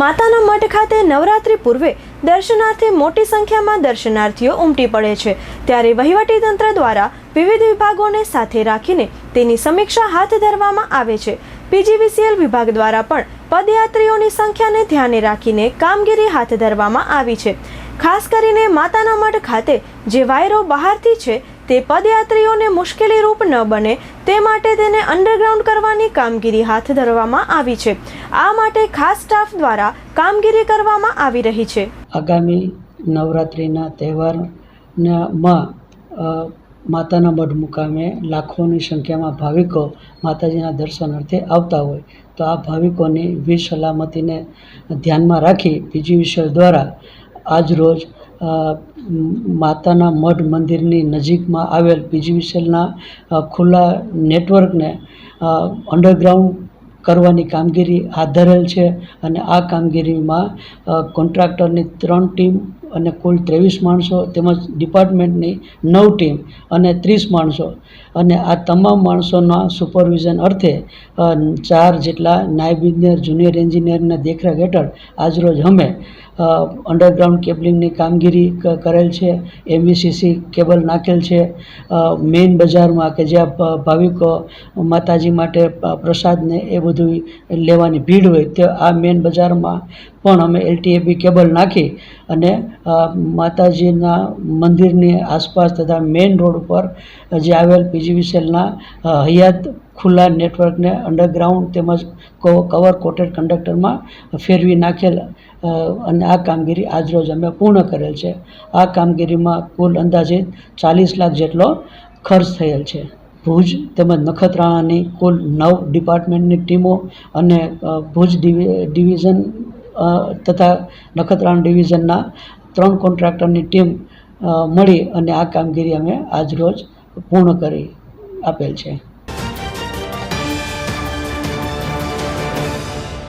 માતાના મઠ ખાતે નવરાત્રિ પૂર્વે દર્શનાર્થે મોટી સંખ્યામાં દર્શનાર્થીઓ ઉમટી પડે છે. ત્યારે વહીવટીતંત્ર દ્વારા વિવિધ વિભાગોને સાથે રાખીને તેની સમીક્ષા હાથ ધરવામાં આવે છે. પીજીવીસીએલ વિભાગ દ્વારા પણ પદયાત્રીઓની સંખ્યાને ધ્યાને રાખીને કામગીરી હાથ ધરવામાં આવી છે. ખાસ કરીને માતાના મઠ ખાતે જે વાયરો બહારથી છે તે પદયાત્રીઓને મુશ્કેલી રૂપ ન બને તે માટે તેને અંડરગ્રાઉન્ડ કરવાની કામગીરી હાથ ધરવામાં આવી છે. આ માટે ખાસ સ્ટાફ દ્વારા કામગીરી કરવામાં આવી રહી છે. આગામી નવરાત્રિના તહેવારમાં માતાના મઢ મુકામે લાખોની સંખ્યામાં ભાવિકો માતાજીના દર્શનાર્થે આવતા હોય. તો આ ભાવિકોની વીર સલામતીને ધ્યાનમાં રાખી પીજી વિશલ દ્વારા આજરોજ અ, મ- માતાના મઢ મંદિરની નજીકમાં આવેલ પીજી ખુલ્લા નેટવર્કને અંડરગ્રાઉન્ડ કરવાની કામગીરી હાથ ધરેલ છે અને આ કામગીરીમાં કોન્ટ્રાક્ટરની ત્રણ ટીમ અને કુલ ત્રેવીસ માણસો તેમજ ડિપાર્ટમેન્ટની નવ ટીમ અને ત્રીસ માણસો. અને આ તમામ માણસોના સુપરવિઝન અર્થે ચાર જેટલા નાયબ ઇજનેર જુનિયર એન્જિનિયરના દેખરેખ હેઠળ આજરોજ અમે અંડરગ્રાઉન્ડ કેબલિંગની કામગીરી કરેલ છે એમવીસીસી કેબલ નાખેલ છે મેઇન બજારમાં કે જ્યાં ભાવિકો માતાજી માટે પ્રસાદને એ બધું લેવાની ભીડ હોય તે આ મેઇન બજારમાં પણ અમે એલટીએબી કેબલ નાખી અને માતાજીના મંદિરની આસપાસ તથા મેઇન રોડ ઉપર જે આવેલ પીજીવીસીએલના હયાત ખુલ્લા નેટવર્કને અંડરગ્રાઉન્ડ તેમજ કવર કોટેડ કંડક્ટરમાં ફેરવી નાખેલ અને આ કામગીરી આજરોજ અમે પૂર્ણ કરેલ છે. આ કામગીરીમાં કુલ અંદાજિત ચાલીસ લાખ જેટલો ખર્ચ થયેલ છે. ભુજ તેમજ નખત્રાણાની કુલ નવ ડિપાર્ટમેન્ટની ટીમો અને ભુજ ડિવિ, ડિવિઝન તથા નખત્રાણા ડિવિઝનના ત્રણ કોન્ટ્રાક્ટરની ટીમ મળી અને આ કામગીરી અમે આજ રોજ પૂર્ણ કરી આપેલ છે.